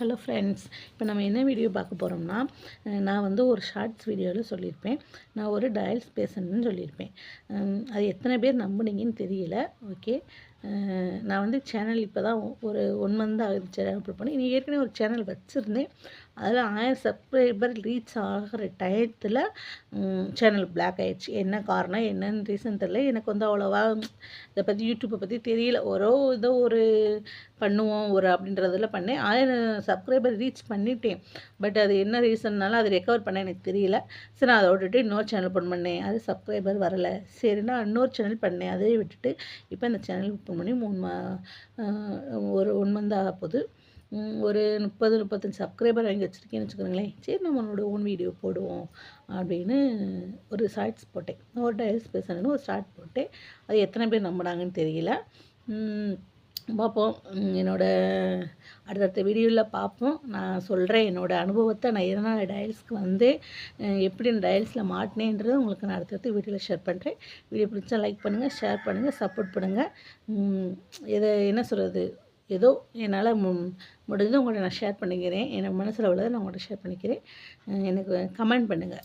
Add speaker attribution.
Speaker 1: Hello friends இப்போ நம்ம என்ன வீடியோ பார்க்க போகிறோம்னா நான் வந்து ஒரு ஷார்ட்ஸ் வீடியோவில் சொல்லியிருப்பேன். நான் ஒரு டயல்ஸ் பேசணுன்னு சொல்லியிருப்பேன். அது எத்தனை பேர் நம்புனீங்கன்னு தெரியல. ஓகே நான் வந்து சேனல் இப்போ தான் ஒரு ஒன் மந்த் ஆகுது சேனல் அப்லோட் பண்ணி. நீ ஏற்கனவே ஒரு சேனல் வச்சுருந்தேன். அதில் ஆயிரம் சப்ஸ்கிரைபர் ரீச் ஆகிற டயத்தில் சேனல் பிளாக் ஆகிடுச்சு என்ன காரணம் என்னன்னு ரீசன் தெரியல. எனக்கு வந்து அவ்வளோவா இதை பற்றி யூடியூப்பை பற்றி தெரியல. ஒரு ஏதோ ஒரு பண்ணுவோம் ஒரு அப்படின்றதில் பண்ணேன். ஆயிரம் சப்ஸ்கிரைபர் ரீச் பண்ணிட்டேன். பட் அது என்ன ரீசன்னாலும் அது ரெக்கவர் பண்ண எனக்கு தெரியல. சரி நான் அதை விட்டுட்டு இன்னொரு சேனல் ஓப்பன் பண்ணேன். அது சப்ஸ்கிரைபர் வரலை. சரி நான் இன்னொரு சேனல் பண்ணேன். அதே விட்டுட்டு இப்போ இந்த சேனல் ஓப்பன் பண்ணி மூணு மா ஒரு ஒன் மந்த் ஆக போகுது ஒரு முப்பது முப்பத்தஞ்சு சப்ஸ்கிரைபர் வாங்கி வச்சுருக்கேன்னு வச்சுக்கோங்களேன். சரி நம்மளோட ஓன் வீடியோ போடுவோம் அப்படின்னு ஒரு ஷார்ட்ஸ் போட்டேன். ஒரு டைல்ஸ் பேசணும்னு ஒரு ஷார்ட் போட்டேன். அது எத்தனை பேர் நம்பினாங்கன்னு தெரியல. பார்ப்போம். என்னோடய என்னோட அடுத்தடுத்த வீடியோவில் பார்ப்போம். நான் சொல்கிறேன் என்னோடய அனுபவத்தை. நான் எதனால் டயல்ஸ்க்கு வந்து எப்படி நான் டயல்ஸில் மாட்டினேன்றது உங்களுக்கு நான் அடுத்தடுத்த வீடியோவில் ஷேர் பண்ணுறேன் வீடியோ பிடிச்சா லைக் பண்ணுங்கள் ஷேர் பண்ணுங்கள் சப்போர்ட் பண்ணுங்கள் எதை இதை என்ன சொல்கிறது ஏதோ என்னால் மு முடிஞ்சது உங்கள்கிட்ட நான் ஷேர் பண்ணிக்கிறேன். எனக்கு மனசில் உள்ளதை நான் உங்கள்கிட்ட ஷேர் பண்ணிக்கிறேன். எனக்கு கமெண்ட் பண்ணுங்கள்